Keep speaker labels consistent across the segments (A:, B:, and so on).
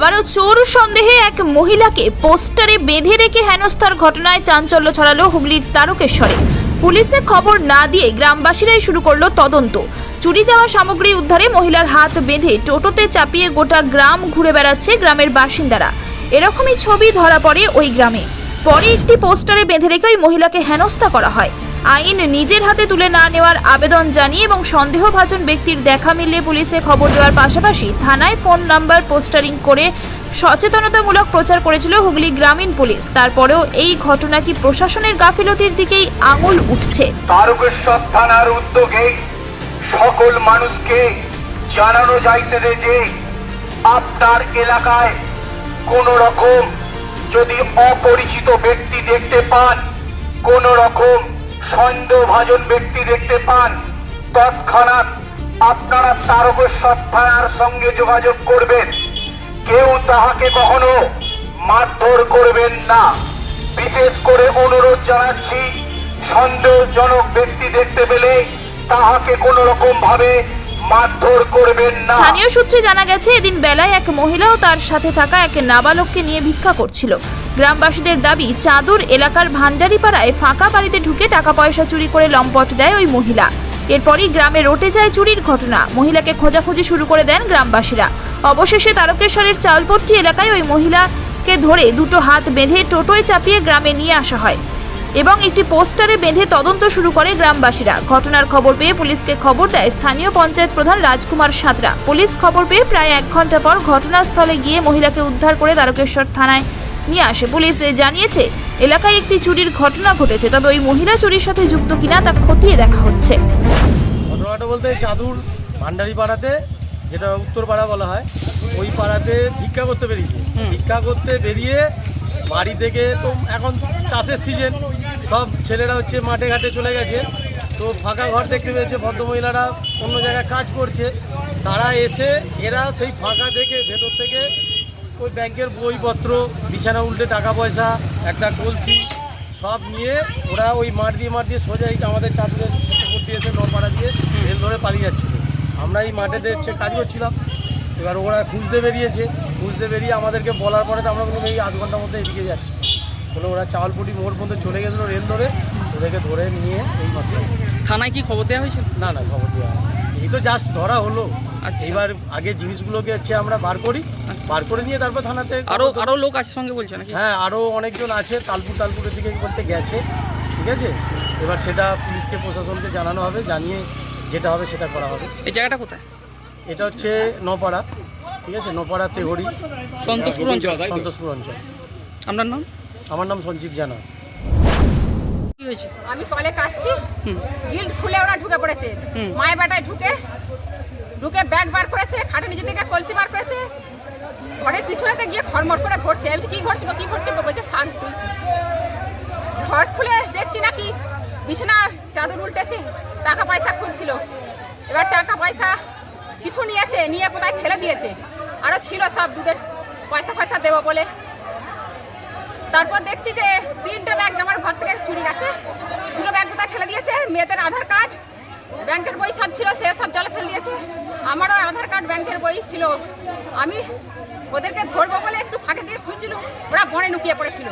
A: আবারও চোর সন্দেহে এক মহিলাকে পোস্টারে বেঁধে রেখে হেনস্থার ঘটনায় চাঞ্চল্য ছড়ালো হুগলির তারকেশ্বরে। পুলিশে খবর না দিয়ে গ্রামবাসীরাই শুরু করল তদন্ত। চুরি যাওয়া সামগ্রী উদ্ধারে মহিলার হাত বেঁধে টোটোতে চাপিয়ে গোটা গ্রাম ঘুরে বেড়াচ্ছে গ্রামের বাসিন্দারা। এরকমই ছবি ধরা পড়ে ওই গ্রামে। পরে একটি পোস্টারে বেঁধে রেখে ওই মহিলাকে হেনস্থা করা হয়। আইন নিজের হাতে তুলে না নেওয়ার আবেদন জানিয়ে এবং সন্দেহভাজন ব্যক্তির দেখা মিললে পুলিশে খবর দেওয়ার পাশাপাশি থানায় ফোন নাম্বার, পোস্টারিং করে সচেতনতামূলক প্রচার করেছিল হুগলি গ্রামীণ পুলিশ। তারপরেও এই ঘটনা কি প্রশাসনের গাফিলতির দিকেই আঙুল উঠছে?
B: তারকেশ্বর থানার উদ্যোগে সকল মানুষকে জানানো যাইতেছে যে আপনার এলাকায় কোন রকম যদি অপরিচিত ব্যক্তি দেখতে পান, কোন রকম সন্দেহভাজন ব্যক্তি দেখতে পান। তৎক্ষণাৎ আপনারা তারকেশ্বর থানার সঙ্গে যোগাযোগ করবেন। কেউ তাহাকে কখনো মারধর করবেন না। বিশেষ করে অনুরোধ জানাচ্ছি, সন্দেহজনক ব্যক্তি দেখতে পেলে তাহাকে কোনো রকম ভাবে মারধর করবেন না।
A: স্থানীয় সূত্রে জানা গেছে, এদিন বেলায় এক মহিলা ও তার সাথে থাকা এক নাবালককে নিয়ে ভিক্ষা করছিল। গ্রামবাসীদের দাবি, চাঁদুর এলাকার ভান্ডারিপাড়ায় ফাঁকা বাড়িতে ঢুকে টাকা পয়সা চুরি করে লম্পট দেয় ওই মহিলা। এরপরই গ্রামে রটে যায় চুরির ঘটনা। মহিলাকে খোঁজাখুঁজি শুরু করে দেন গ্রামবাসীরা। অবশেষে তারকেশ্বরের চালপট্টি এলাকায় ওই মহিলাকে ধরে দুটো হাত বেঁধে টোটোয় চাপিয়ে গ্রামে নিয়ে আসা হয় এবং একটি পোস্টারে বেঁধে তদন্ত শুরু করে গ্রামবাসীরা। ঘটনার খবর পেয়ে পুলিশকে খবর দেয় স্থানীয় পঞ্চায়েত প্রধান রাজকুমার সাঁতরা। পুলিশ খবর পেয়ে প্রায় এক ঘণ্টা পর ঘটনাস্থলে গিয়ে মহিলাকে উদ্ধার করে দ্বারকেশ্বর থানায় নিয়ে আসে। পুলিশ জানিয়েছে এলাকায় একটি চুরির ঘটনা ঘটেছে তবে ওই মহিলা চুরির সাথে যুক্ত কিনা তা খতিয়ে দেখা হচ্ছে।
C: ঘটনাটা বলতে চাদুর ভান্ডারি পাড়াতে যেটা উত্তর পাড়া বলা হয় ওই পাড়াতে ভিক্ষা করতে বেরিয়েছে। ভিক্ষা করতে বেরিয়ে বাড়ি থেকে তো এখন চাষের সিজন সব ছেলেরা হচ্ছে মাঠে ঘাটে চলে গেছে। তো ফাঁকা ঘর দেখতে পেয়েছে ভদ্রমহিলারা অন্য জায়গায় কাজ করছে। তারা এসে এরা সেই ফাঁকা দেখে ভেতর থেকে ওই ব্যাংকের বইপত্র বিছানা উল্টে টাকা পয়সা একটা কলসি সব নিয়ে ওরা ওই মাঠ দিয়ে মাঠ দিয়ে সোজা এই আমাদের চাঁদুরের উপর দিয়ে এসে নপাড়া দিয়ে রেল ধরে পালিয়ে যাচ্ছিল। আমরা এই মাঠে দেখছে কাজ করছিলাম। এবার ওরা খুঁজতে বেরিয়েছে। খুঁজতে বেরিয়ে আমাদেরকে বলার পরে তো আমরা এই আধ ঘণ্টার মধ্যে এদিকে যাচ্ছি। বলে ওরা চাওয়ালপুটি মোড় পর্যন্ত চলে গেছিল রেল ধরে। ওদেরকে ধরে নিয়ে এই এসেছে।
D: থানায় কি খবর দেওয়া হয়েছিল?
C: না না খবর দেওয়া। এই তো জাস্ট ধরা হলো।
D: আচ্ছা।
C: এবার আগে জিনিসগুলোকে হচ্ছে আমরা বার করি বার করে নিয়ে তারপর থানাতে
D: আরও আরও লোক আছে সঙ্গে বলছে নাকি?
C: হ্যাঁ আরও অনেকজন আছে তালপুর তালপুরের দিকে বলতে গেছে ঠিক আছে? এবার সেটা পুলিশকে প্রশাসনকে জানানো হবে জানিয়ে যেটা হবে সেটা করা হবে।
D: এই জায়গাটা কোথায়?
C: এটা হচ্ছে নপাড়া ঠিক আছে? নপাড়া তেহরি
D: সন্তোষপুর অঞ্চল?
C: সন্তোষপুর অঞ্চল।
D: আপনার নাম?
C: আমার নাম সঞ্জীব জানা।
E: আমি কলে কাচ্ছি গিল্ড খুলে ওরা ঢুকে পড়েছে।
D: হুম।
E: মায়ের বাটায় ঢুকে ঢুকে ব্যাগ বার করেছে খাটের নিচে থেকে কলসি বার করেছে ঘরের পিছনেতে গিয়ে খড়মড় করে ভরছে আমি কি ঘরছি গো, কি ঘরছি গো?" বলছে শাক তুলছি ঘর খুলে দেখছি নাকি বিছানা চাদর উল্টেছে টাকা পয়সা খুঁজছিল এবার টাকা পয়সা কিছু নিয়েছে নিয়ে কোথায় ফেলে দিয়েছে? আরও ছিল সব দুধের পয়সা পয়সা দেবো বলে। তারপর দেখছি যে তিনটে ব্যাগ আমার ঘর থেকে চুরি গেছে। দুটো ব্যাগ কোথায় ফেলে দিয়েছে? মেয়েদের আধার কার্ড ব্যাংকের বই সব ছিল সে সব জলে ফেলে দিয়েছে। আমারও আধার কার্ড ব্যাংকের বই ছিল। আমি ওদেরকে ধরবো বলে একটু ফাঁকে দিয়ে খুঁজছিল ওরা বনে লুকিয়ে পড়েছিল।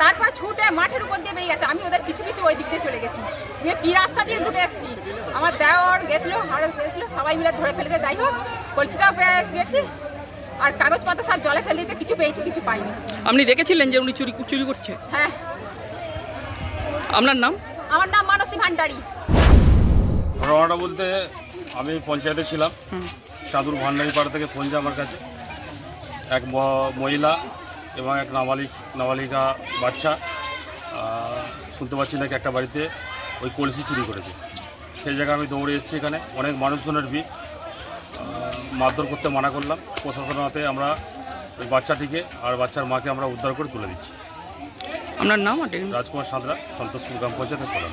E: তারপর ছুটে মাঠের উপর দিয়ে বেরিয়ে গেছে। আমি ওদের পিছু পিছু ওই দিক দিয়ে চলে গেছি। দিয়ে পি রাস্তা দিয়ে ঢুকে এসেছি। আমার দেওয়ার গেছিল আরও গেছিল সবাই মিলে ধরে ফেলেছে। যাই হোক কলসিটাও পেয়ে গেছি। আর কাগজপত্র সব জলে ফেলে দিয়েছে কিছু পেয়েছি কিছু পাইনি।
D: আপনি দেখেছিলেন যে উনি চুরি চুরি করছে?
E: হ্যাঁ।
D: আপনার নাম?
E: আমার নাম মানসী ভান্ডারী।
F: ঘটনাটা বলতে আমি পঞ্চায়েতে ছিলাম। চাদুর ভান্ডারি পাড়া থেকে ফোন আমার কাছে। এক মহিলা এবং এক নাবালিক নাবালিকা বাচ্চা শুনতে পাচ্ছি নাকি একটা বাড়িতে ওই কলসি চুরি করেছে। সেই জায়গায় আমি দৌড়ে এসেছি এখানে। অনেক মানুষজনের ভিড়। মারধর করতে মানা করলাম। প্রশাসনের হাতে আমরা ওই বাচ্চাটিকে আর বাচ্চার মাকে আমরা উদ্ধার করে তুলে দিচ্ছি।
D: আপনার নাম
F: রাজকুমার সাঁতরা সন্তোষপুর গ্রাম পঞ্চায়েতের প্রধান।